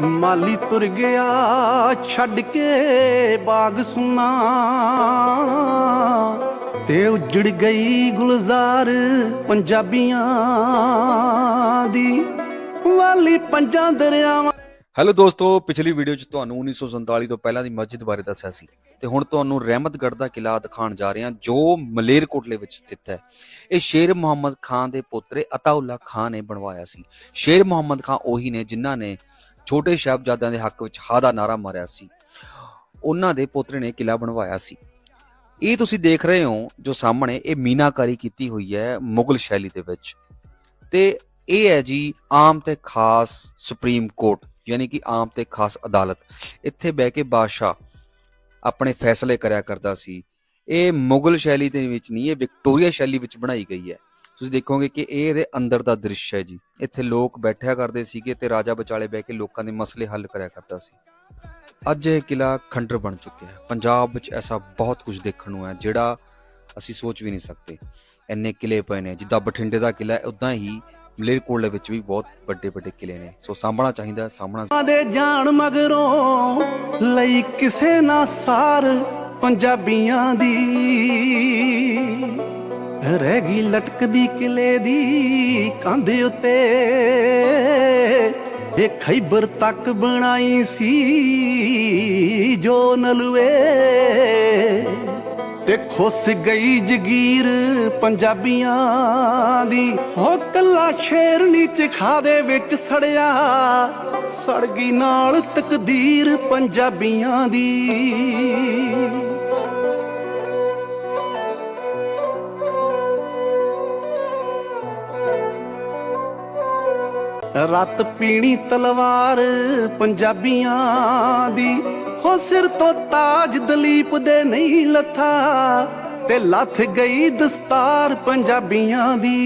ਮਾਲੀ ਤੁਰ ਗਿਆ, ਛੱਡ ਕੇ ਬਾਗ ਸੁਨਾ ਤੇ ਉਜੜ ਗਈ ਗੁਲਜ਼ਾਰ ਪੰਜਾਬੀਆਂ ਦੀ। ਵਾਲੀ ਪੰਜਾਂ ਦਰਿਆਵਾਂ ਹੈਲੋ ਦੋਸਤੋ, ਪਿਛਲੀ ਵੀਡੀਓ 'ਚ ਤੁਹਾਨੂੰ 1947 ਤੋਂ ਪਹਿਲਾਂ ਦੀ ਮਸਜਿਦ ਬਾਰੇ ਦੱਸਿਆ ਸੀ ਤੇ ਹੁਣ ਤੁਹਾਨੂੰ ਰਹਿਮਤਗੜ ਦਾ ਕਿਲਾ ਦਿਖਾਉਣ ਜਾ ਰਹੇ ਹਾਂ, ਜੋ ਮਲੇਰਕੋਟਲੇ ਵਿੱਚ ਸਥਿਤ ਹੈ। ਇਹ ਸ਼ੇਰ ਮੁਹੰਮਦ ਖਾਨ ਦੇ ਪੁੱਤਰ ਅਤਾਉੱਲਾ ਖਾਨ ਨੇ ਬਣਵਾਇਆ ਸੀ। ਸ਼ੇਰ ਮੁਹੰਮਦ ਖਾਨ ਉਹੀ ਨੇ ਜਿਨ੍ਹਾਂ ਨੇ ਛੋਟੇ ਸਾਹਿਬਜ਼ਾਦਿਆਂ ਦੇ ਹੱਕ ਵਿੱਚ ਹਾ ਦਾ ਨਾਰਾ ਮਾਰਿਆ ਸੀ। ਉਹਨਾਂ ਦੇ ਪੁੱਤਰ ਨੇ ਕਿਲਾ ਬਣਵਾਇਆ ਸੀ। ਇਹ ਤੁਸੀਂ ਦੇਖ ਰਹੇ ਹੋ ਜੋ ਸਾਹਮਣੇ, ਇਹ ਮੀਨਾਕਾਰੀ ਕੀਤੀ ਹੋਈ ਹੈ ਮੁਗਲ ਸ਼ੈਲੀ ਦੇ ਵਿੱਚ। ਤੇ ਇਹ ਹੈ ਜੀ ਆਮ ਤੇ ਖਾਸ ਸੁਪਰੀਮ ਕੋਰਟ, ਯਾਨੀ ਕਿ ਆਮ ਤੇ ਖਾਸ ਅਦਾਲਤ। ਇੱਥੇ ਬਹਿ ਕੇ ਬਾਦਸ਼ਾਹ ਆਪਣੇ ਫੈਸਲੇ ਕਰਿਆ ਕਰਦਾ ਸੀ। ਇਹ ਮੁਗਲ ਸ਼ੈਲੀ ਦੇ ਵਿੱਚ ਨਹੀਂ, ਇਹ ਵਿਕਟੋਰੀਆ ਸ਼ੈਲੀ ਵਿੱਚ ਬਣਾਈ ਗਈ ਹੈ। ਤੁਸੀਂ ਦੇਖੋਗੇ ਕਿ ਇਹ ਇਹਦੇ ਅੰਦਰ ਦਾ ਦ੍ਰਿਸ਼ ਹੈ ਜੀ। ਇੱਥੇ ਲੋਕ ਬੈਠਿਆ ਕਰਦੇ ਸੀਗੇ ਤੇ ਰਾਜਾ ਵਿਚਾਲੇ ਬਹਿ ਕੇ ਲੋਕਾਂ ਦੇ ਮਸਲੇ ਹੱਲ ਕਰਿਆ ਕਰਦਾ ਸੀ। ਅੱਜ ਇਹ ਕਿਲਾ ਖੰਡਰ ਬਣ ਚੁੱਕਿਆ ਹੈ। ਪੰਜਾਬ ਵਿੱਚ ਐਸਾ ਬਹੁਤ ਕੁਝ ਦੇਖਣ ਨੂੰ ਹੈ ਜਿਹੜਾ ਅਸੀਂ ਸੋਚ ਵੀ ਨਹੀਂ ਸਕਦੇ। ਇੰਨੇ ਕਿਲੇ ਪਏ ਨੇ ਜਿੱਦਾਂ ਬਠਿੰਡੇ ਦਾ ਕਿਲਾ ਹੈ ਉਦਾਂ ਹੀ ਮਲੇਰਕੋਟਲੇ ਵਿੱਚ ਵੀ ਬਹੁਤ ਵੱਡੇ ਵੱਡੇ ਕਿਲੇ ਨੇ। ਸੋ ਸਾਂਭਣਾ ਚਾਹੀਦਾ ਹੈ, ਸਾਂਭਣਾ ਦੇ ਜਾਣ ਮਗਰੋਂ ਲਈ ਕਿਸੇ ਨਾ ਸਾਰ ਪੰਜਾਬੀਆਂ ਦੀ। ਰਹਿ ਗਈ ਲਟਕਦੀ ਕਿਲੇ ਦੀ ਕੰਧ ਉੱਤੇ। ਇਹ ਖੈਬਰ ਤੱਕ ਬਣਾਈ ਸੀ ਜੋ ਨਲਵੇ ਤੇ ਖੁੱਸ ਗਈ ਜਗੀਰ ਪੰਜਾਬੀਆਂ ਦੀ। ਹੋ ਕੱਲਾ ਸ਼ੇਰਨੀ ਚ ਖਾਦੇ ਵਿੱਚ ਸੜਿਆ। ਸੜ ਗਈ ਨਾਲ ਤਕਦੀਰ ਪੰਜਾਬੀਆਂ ਦੀ। ਰਤ ਪੀਣੀ ਤਲਵਾਰ ਪੰਜਾਬੀਆਂ ਦੀ। ਹੋ ਸਿਰ ਤੋਂ ਤਾਜ ਦਲੀਪ ਦੇ ਨਹੀਂ ਲੱਥਾ ਤੇ ਲੱਥ ਗਈ ਦਸਤਾਰ ਪੰਜਾਬੀਆਂ ਦੀ।